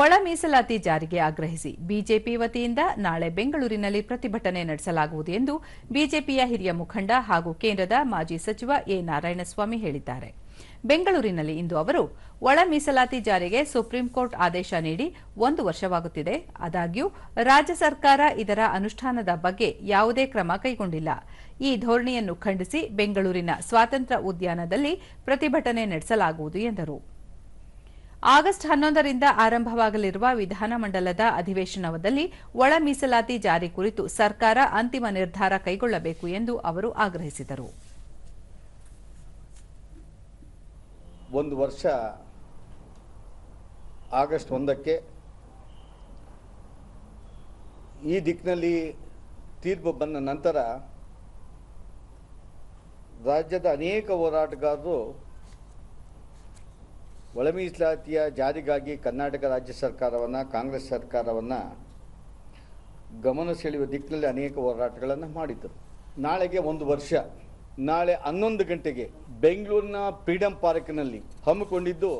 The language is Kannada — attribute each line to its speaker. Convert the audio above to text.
Speaker 1: ಒಳ ಮೀಸಲಾತಿ ಜಾರಿಗೆ ಆಗ್ರಹಿಸಿ ಬಿಜೆಪಿ ವತಿಯಿಂದ ನಾಳೆ ಬೆಂಗಳೂರಿನಲ್ಲಿ ಪ್ರತಿಭಟನೆ ನಡೆಸಲಾಗುವುದು ಎಂದು ಬಿಜೆಪಿಯ ಹಿರಿಯ ಮುಖಂಡ ಹಾಗೂ ಕೇಂದ್ರದ ಮಾಜಿ ಸಚಿವ ಎ ನಾರಾಯಣಸ್ವಾಮಿ ಹೇಳಿದ್ದಾರೆ. ಬೆಂಗಳೂರಿನಲ್ಲಿ ಇಂದು ಅವರು ಒಳ ಮೀಸಲಾತಿ ಜಾರಿಗೆ ಸುಪ್ರೀಂ ಕೋರ್ಟ್ ಆದೇಶ ನೀಡಿ ಒಂದು ವರ್ಷವಾಗುತ್ತಿದೆ. ಆದಾಗ್ಯೂ ರಾಜ್ಯ ಸರ್ಕಾರ ಇದರ ಅನುಷ್ಠಾನದ ಬಗ್ಗೆ ಯಾವುದೇ ಕ್ರಮ ಕೈಗೊಂಡಿಲ್ಲ. ಈ ಧೋರಣೆಯನ್ನು ಖಂಡಿಸಿ ಬೆಂಗಳೂರಿನ ಸ್ವಾತಂತ್ರ್ಯ ಉದ್ಯಾನದಲ್ಲಿ ಪ್ರತಿಭಟನೆ ನಡೆಸಲಾಗುವುದು ಎಂದರು. ಆಗಸ್ಟ್ ಹನ್ನೊಂದರಿಂದ ಆರಂಭವಾಗಲಿರುವ ವಿಧಾನಮಂಡಲದ ಅಧಿವೇಶನದಲ್ಲಿ ಒಳ ಮೀಸಲಾತಿ ಜಾರಿ ಕುರಿತು ಸರ್ಕಾರ ಅಂತಿಮ ನಿರ್ಧಾರ ಕೈಗೊಳ್ಳಬೇಕು ಎಂದು ಅವರು ಆಗ್ರಹಿಸಿದರು.
Speaker 2: ಒಂದು ವರ್ಷ ಆಗಸ್ಟ್ ಒಂದಕ್ಕೆ ಈ ದಿಕ್ಕಿನಲ್ಲಿ ತೀರ್ಪು ಬಂದ ನಂತರ ರಾಜ್ಯದ ಅನೇಕ ಹೋರಾಟಗಾರರು ಒಳ ಮೀಸಲಾತಿಯ ಜಾರಿಗಾಗಿ ಕರ್ನಾಟಕ ರಾಜ್ಯ ಸರ್ಕಾರವನ್ನು, ಕಾಂಗ್ರೆಸ್ ಸರ್ಕಾರವನ್ನು ಗಮನ ಸೆಳೆಯುವ ದಿಕ್ಕಿನಲ್ಲಿ ಅನೇಕ ಹೋರಾಟಗಳನ್ನು ಮಾಡಿದ್ದರು ನಾಳೆಗೆ ಒಂದು ವರ್ಷ, ನಾಳೆ ಹನ್ನೊಂದು ಗಂಟೆಗೆ ಬೆಂಗಳೂರಿನ ಫ್ರೀಡಂ ಪಾರ್ಕ್ನಲ್ಲಿ ಹಮ್ಮಿಕೊಂಡಿದ್ದು